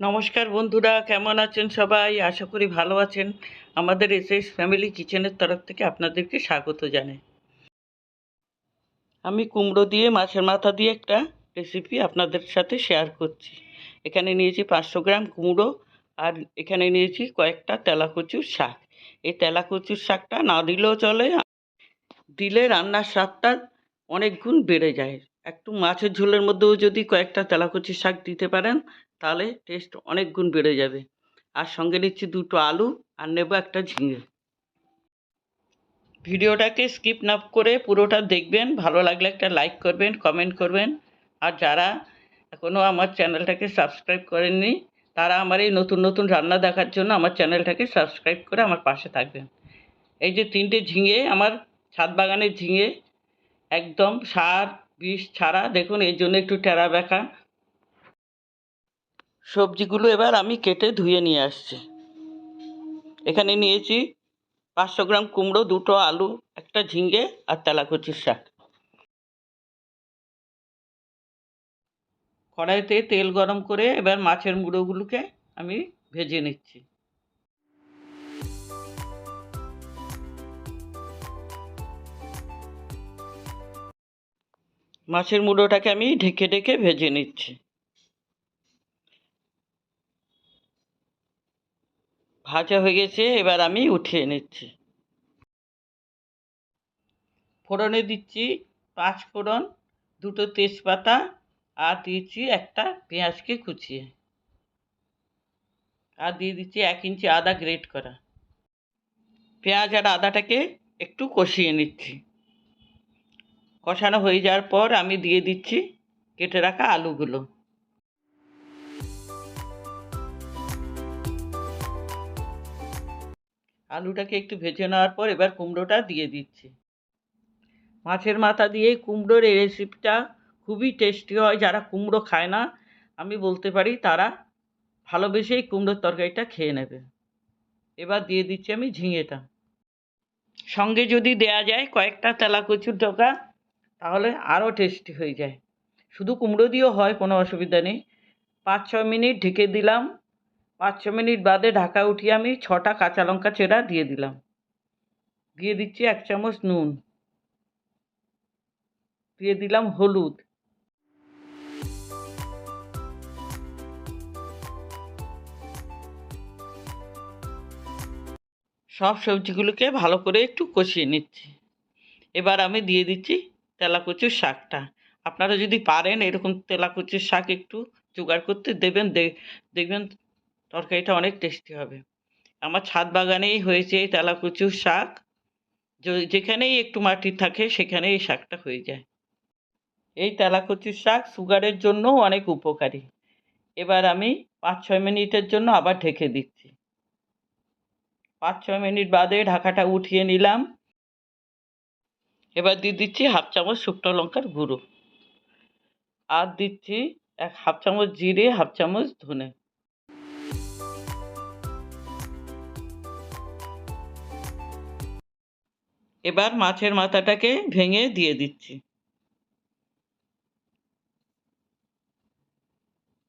নমস্কার বন্ধুরা, কেমন আছেন সবাই? আশা করি ভালো আছেন। আমাদের এসএস ফ্যামিলি কিচেনের তরফ থেকে আপনাদেরকে স্বাগত জানাই। আমি কুমড়ো দিয়ে, মাছের মাথা দিয়ে একটা রেসিপি আপনাদের সাথে শেয়ার করছি। এখানে নিয়েছি পাঁচশো গ্রাম কুমড়ো আর এখানে নিয়েছি কয়েকটা তেলাকচুর শাক। এই তেলাকচুর শাকটা না দিলেও চলে, দিলে রান্নার স্বাদটা অনেক গুণ বেড়ে যায়। একটু মাছের ঝোলের মধ্যেও যদি কয়েকটা তেলাকুচির শাক দিতে পারেন তাহলে টেস্ট অনেক গুণ বেড়ে যাবে। আর সঙ্গে নিচ্ছি দুটো আলু আর নেব একটা ঝিঙে। ভিডিওটাকে স্কিপ না করে পুরোটা দেখবেন, ভালো লাগলে একটা লাইক করবেন কমেন্ট করবেন। আর যারা এখনও আমার চ্যানেলটাকে সাবস্ক্রাইব করেননি, তারা আমার এই নতুন নতুন রান্না দেখার জন্য আমার চ্যানেলটাকে সাবস্ক্রাইব করে আমার পাশে থাকবেন। এই যে তিনটে ঝিঙে, আমার ছাদ বাগানের ঝিঙে, একদম সার, বিষ ছাড়া, দেখুন এর জন্য একটু টেরা বেঁকা সবজিগুলো এবার আমি কেটে ধুয়ে নিয়ে আসছি। এখানে নিয়েছি পাঁচশো গ্রাম কুমড়ো, দুটো আলু, একটা ঝিঙ্গে আর তেলাকুচির শাক। কড়াইতে তেল গরম করে এবার মাছের মুড়োগুলোকে আমি ভেজে নিচ্ছি। মাছের মুড়োটাকে আমি ঢেকে ঢেকে ভেজে নিচ্ছি। ভাজা হয়ে গেছে, এবার আমি উঠিয়ে নিচ্ছি। ফোড়নে দিচ্ছি পাঁচ ফোড়ন, দুটো তেজপাতা, আর দিয়েছি একটা পেঁয়াজকে কুচিয়ে। আর দিয়ে দিচ্ছি এক ইঞ্চি আদা গ্রেট করা। পেঁয়াজ আর আদাটাকে একটু কষিয়ে নিচ্ছি। কষানো হয়ে যাওয়ার পর আমি দিয়ে দিচ্ছি কেটে রাখা আলুগুলো। আলুটাকে একটু ভেজে নেওয়ার পর এবার কুমড়োটা দিয়ে দিচ্ছি। মাছের মাথা দিয়ে কুমড়োর এই রেসিপিটা খুবই টেস্টি হয়। যারা কুমড়ো খায় না, আমি বলতে পারি তারা ভালোবেসেই কুমড়োর তরকারিটা খেয়ে নেবে। এবার দিয়ে দিচ্ছি আমি ঝিঙেটা। সঙ্গে যদি দেয়া যায় কয়েকটা তেলাকচুর ডোকা তাহলে আরও টেস্টি হয়ে যায়। শুধু কুমড়ো দিয়েও হয়, কোনো অসুবিধা নেই। পাঁচ ছ মিনিট ঢেকে দিলাম। পাঁচ ছ মিনিট বাদে ঢাকা উঠিয়ে আমি ছটা কাঁচা লঙ্কা চেরা দিয়ে দিলাম। দিয়ে দিচ্ছি এক চামচ নুন। দিয়ে দিলাম হলুদ। সব সবজিগুলোকে ভালো করে একটু কষিয়ে নিচ্ছি। এবার আমি দিয়ে দিচ্ছি তেলাকুচুর শাকটা। আপনারা যদি পারেন এরকম তেলাকুচুর শাক একটু জোগাড় করতে দেবেন দেখবেন তরকারিটা অনেক টেস্টি হবে। আমার ছাদ বাগানেই হয়েছে তেলাকুচুর শাক। যেখানেই একটু মাটি থাকে সেখানে এই শাকটা হয়ে যায়। এই তেলাকুচুর শাক সুগারের জন্য অনেক উপকারী। এবার আমি পাঁচ ছয় মিনিটের জন্য আবার ঢেকে দিচ্ছি। পাঁচ ছয় মিনিট বাদে ঢাকাটা উঠিয়ে নিলাম। এবার দিয়ে দিচ্ছি হাফ চামচ শুকনো লঙ্কার গুঁড়ো। আর দিচ্ছি এক হাফ চামচ জিরে, হাফ চামচ ধনে। এবার মাছের মাথাটাকে ভেঙে দিয়ে দিচ্ছি।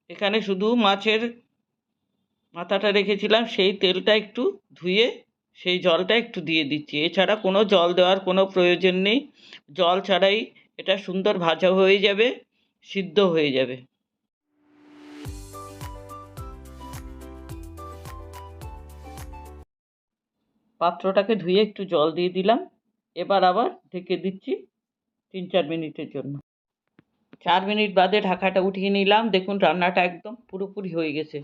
এখানে শুধু মাছের মাথাটা রেখেছিলাম, সেই তেলটা একটু ধুয়ে সেই জলটা একটু দিয়ে দিচ্ছি। এছাড়া কোনো জল দেওয়ার কোনো প্রয়োজন নেই। জল ছাড়াই এটা সুন্দর ভাজা হয়ে যাবে, সিদ্ধ হয়ে যাবে। পাত্রটাকে ধুয়ে একটু জল দিয়ে দিলাম। এবার আবার ঢেকে দিচ্ছি তিন চার মিনিটের জন্য। চার মিনিট বাদে ঢাকাটা উঠিয়ে নিলাম। দেখুন রান্নাটা একদম পুরোপুরি হয়ে গেছে।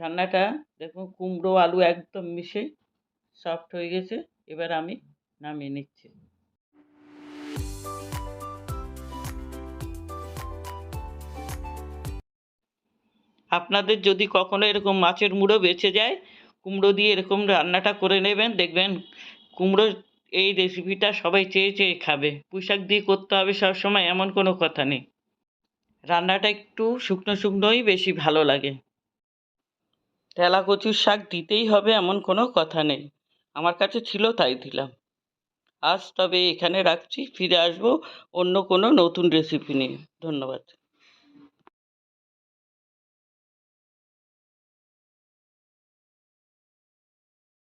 রান্নাটা দেখুন কুমড়ো, আলু একদম মিশে সফট হয়ে গেছে। এবার আমি নামিয়ে নিচ্ছি। আপনাদের যদি কখনো এরকম মাছের মুড়ো বেঁচে যায়, কুমড়ো দিয়ে এরকম রান্নাটা করে নেবেন। দেখবেন কুমড়ো এই রেসিপিটা সবাই চেয়ে চেয়ে খাবে। পুঁইশাক দিয়ে করতে হবে সব সময় এমন কোনো কথা নেই। রান্নাটা একটু শুকনো শুকনোই বেশি ভালো লাগে। তেলা কচুর শাক দিতেই হবে এমন কোনো কথা নেই। আমার কাছে ছিল তাই দিলাম। আজ তবে এখানে রাখছি, ফিরে আসব অন্য কোনো নতুন রেসিপি নিয়ে। ধন্যবাদ।